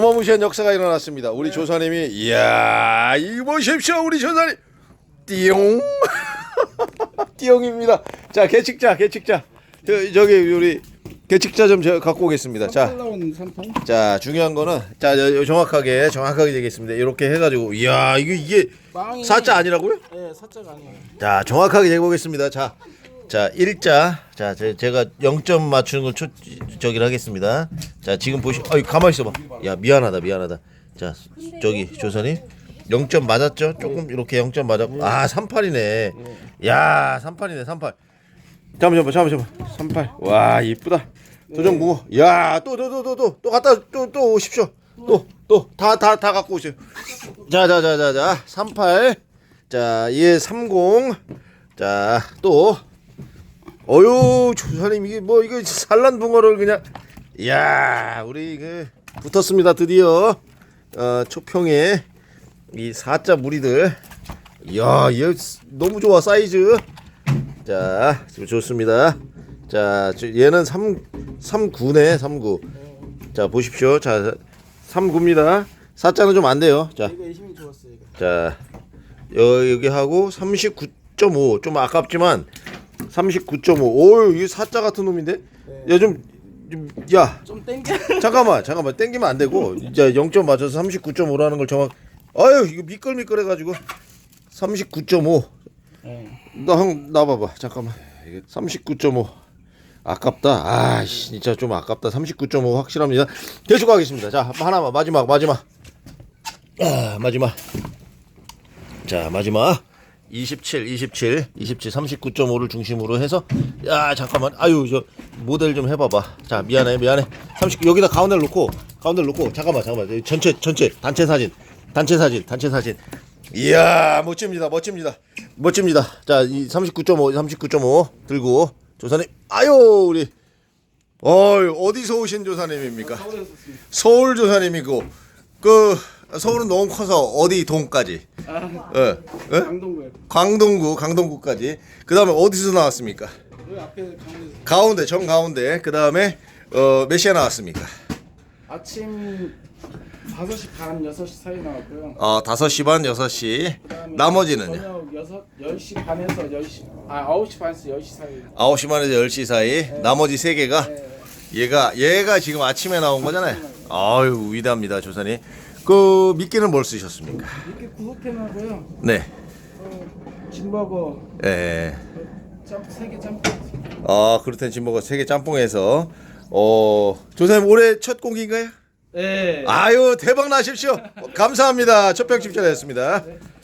어마무시한 역사가 일어났습니다. 우리 조사님이 이야 이거 보십시오 우리 조사님 띠용 띠용입니다. 자 개측자 개측자 저, 저기 우리 개측자 좀 제가 갖고 오겠습니다. 자 올라온. 자 중요한 거는 자 여- 여- 정확하게 정확하게 되겠습니다. 이렇게 해가지고 이야 이게 이게 빵이 사자 아니라고요? 예, 사자가 아니에요. 자 정확하게 해보겠습니다. 자, 자 일자 자 제, 제가 0점 맞추는 걸 초, 저기를 하겠습니다. 자 지금 보시, 어이 가만 있어봐. 야 미안하다 미안하다. 자 저기 조선이 0점 맞았죠? 조금 이렇게 0점 맞았고 아 38이네. 야 38이네 38. 잠깐만 잠깐만 잠깐만 38. 와 이쁘다. 도전 붕어. 야또 또 또 또 또 또 갖다 또 또 오십시오. 또 또 다 다 다 갖고 오세요. 자 자 자 자자 38. 자, 얘 30. 자, 또 어유, 조사님 이게 뭐 이거 산란 붕어를 그냥 이야, 우리 그 붙었습니다. 드디어 어, 초평에 이 사자 무리들. 이야, 얘 너무 좋아 사이즈. 자, 지금 좋습니다. 자, 저- 얘는 3 39네, 39. 자, 보십시오. 자, 39입니다. 사자는 좀 안 돼요. 자. 자 여, 여기 하고 39.5 좀 아깝지만 39.5 오 이게 사자 같은 놈인데 야좀 야. 좀 땡겨. 잠깐만 잠깐만. 땡기면 안 되고. 이제 0점 맞춰서 39.5라는 걸 정확 아유 이거 미끌미끌해 가지고. 39.5 예. 나한 나봐봐. 잠깐만. 39.5 아깝다. 아 진짜 좀 아깝다. 39.5 확실합니다. 계속 하겠습니다. 자 하나만 마지막 마지막. 아 마지막. 자 마지막 27 27 27 39.5를 중심으로 해서 야 잠깐만. 아유 저 모델 좀 해봐봐. 자 미안해 미안해. 30 여기다 가운데를 놓고 가운데를 놓고 잠깐만 잠깐만. 전체 전체 단체 사진 단체 사진 단체 사진. 이야 멋집니다 멋집니다 멋집니다. 자이 39.5 39.5 들고 조사님. 아유 우리 어 어디서 오신 조사님입니까. 서울 조사님이고 그 서울은 너무 커서 어디 동까지? 아, 예, 예? 강동구에. 강동구 강동구까지 그 다음에 어디서 나왔습니까 여기 앞에 강릉. 가운데 정 가운데 그 다음에 어 몇 시에 나왔습니까 아침 5시 반 6시 사이 나왔고요. 어 5시 반 6시 그다음에 나머지는요 저녁 6 10시 반에서 10시 아 9시 반에서 10시 사이. 9시 반에서 10시 사이 나머지 세 개가 예. 얘가 얘가 지금 아침에 나온 거잖아요 아유 위대합니다 조사님 그 미끼는 뭘 쓰셨습니까 이렇게 구호펜하고요. 네 어, 진버거 예. 짬 세개 짬뽕. 아 그렇다면 지금 뭐가 세계 짬뽕에서 어 조사님 올해 첫 공기인가요? 예. 아유 대박 나십시오 감사합니다 첫병 집전했습니다